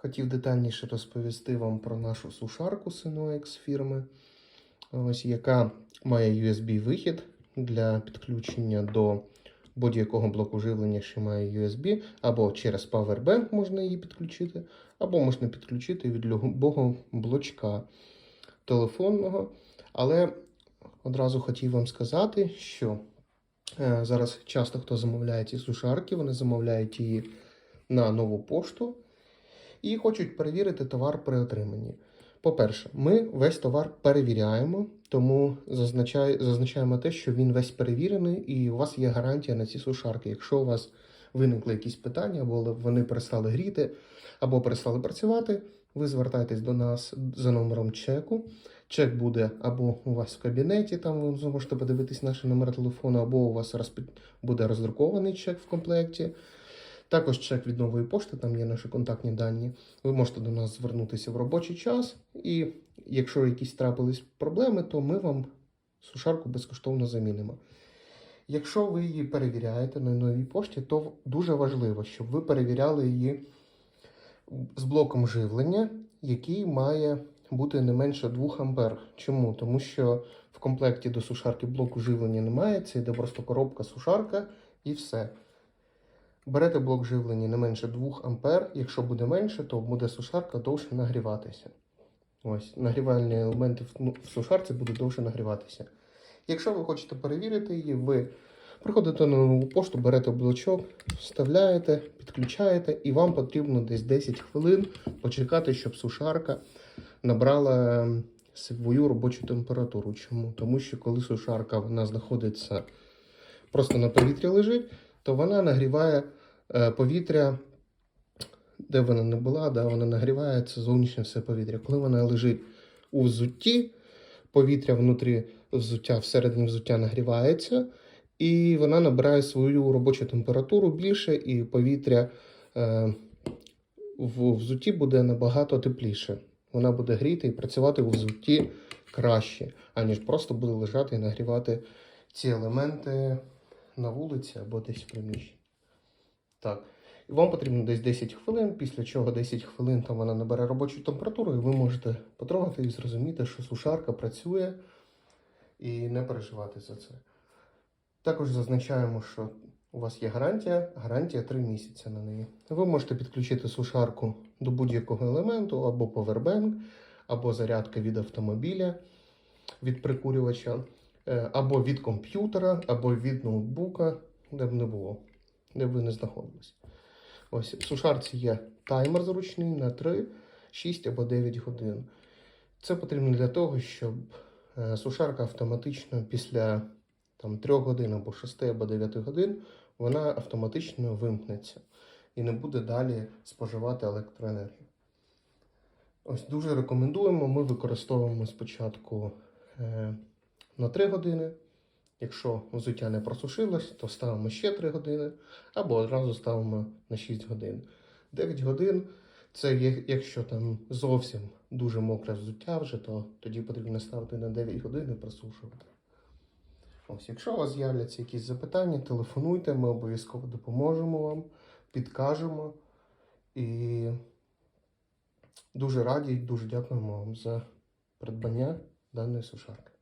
Хотів детальніше розповісти вам про нашу сушарку Sinoex фірми, ось, яка має USB-вихід для підключення до будь-якого блоку живлення, що має USB, або через Powerbank можна її підключити, або можна підключити від любого блочка телефонного. Але одразу хотів вам сказати, що е, зараз часто хто замовляє ці сушарки, вони замовляють її на нову пошту і хочуть перевірити товар при отриманні. По-перше, ми весь товар перевіряємо, тому зазначаємо те, що він весь перевірений, і у вас є гарантія на ці сушарки. Якщо у вас виникли якісь питання, або вони перестали гріти, або перестали працювати, ви звертаєтесь до нас за номером чеку. Чек буде або у вас в кабінеті, там ви зможете подивитись наш номер телефону, або у вас буде роздрукований чек в комплекті. Також чек від нової пошти, там є наші контактні дані. Ви можете до нас звернутися в робочий час, і якщо якісь трапились проблеми, то ми вам сушарку безкоштовно замінимо. Якщо ви її перевіряєте на новій пошті, то дуже важливо, щоб ви перевіряли її з блоком живлення, який має бути не менше 2 А. Чому? Тому що в комплекті до сушарки блоку живлення немає, це йде просто коробка сушарка і все. Берете блок живлення не менше 2 А. Якщо буде менше, то буде сушарка довше нагріватися. Ось, нагрівальні елементи в, ну, сушарці будуть довше нагріватися. Якщо ви хочете перевірити її, ви приходите на нову пошту, берете блочок, вставляєте, підключаєте, і вам потрібно десь 10 хвилин почекати, щоб сушарка набрала ем, свою робочу температуру. Чому? Тому що коли сушарка вона знаходиться просто на повітрі лежить, то вона нагріває повітря, де вона не була, да, вона нагріває це зовнішнє все повітря. Коли вона лежить у взутті, повітря внутрі взуття, всередині взуття нагрівається, і вона набирає свою робочу температуру більше, і повітря е, в взутті буде набагато тепліше. Вона буде гріти і працювати у взутті краще, аніж просто буде лежати і нагрівати ці елементи на вулиці або десь в приміщенні. Так. І вам потрібно десь 10 хвилин, після чого 10 хвилин там вона набере робочу температуру, і ви можете потрогати і зрозуміти, що сушарка працює і не переживати за це. Також зазначаємо, що у вас є гарантія, гарантія 3 місяці на неї. Ви можете підключити сушарку до будь-якого елементу, або повербенк, або зарядка від автомобіля, від прикурювача, е, або від комп'ютера, або від ноутбука, де б не було, де б ви не знаходились. Ось в сушарці є таймер зручний на 3, 6 або 9 годин. Це потрібно для того, щоб е, сушарка автоматично після там, 3 годин або 6 або 9 годин вона автоматично вимкнеться і не буде далі споживати електроенергію. Ось дуже рекомендуємо. Ми використовуємо спочатку е, на 3 години. Якщо взуття не просушилось, то ставимо ще 3 години, або одразу ставимо на 6 годин. 9 годин це якщо там зовсім дуже мокре взуття вже, то тоді потрібно ставити на 9 годин і просушувати. Ось, якщо у вас з'являться якісь запитання, телефонуйте, ми обов'язково допоможемо вам, підкажемо. І дуже раді і дуже дякуємо вам за придбання даної сушарки.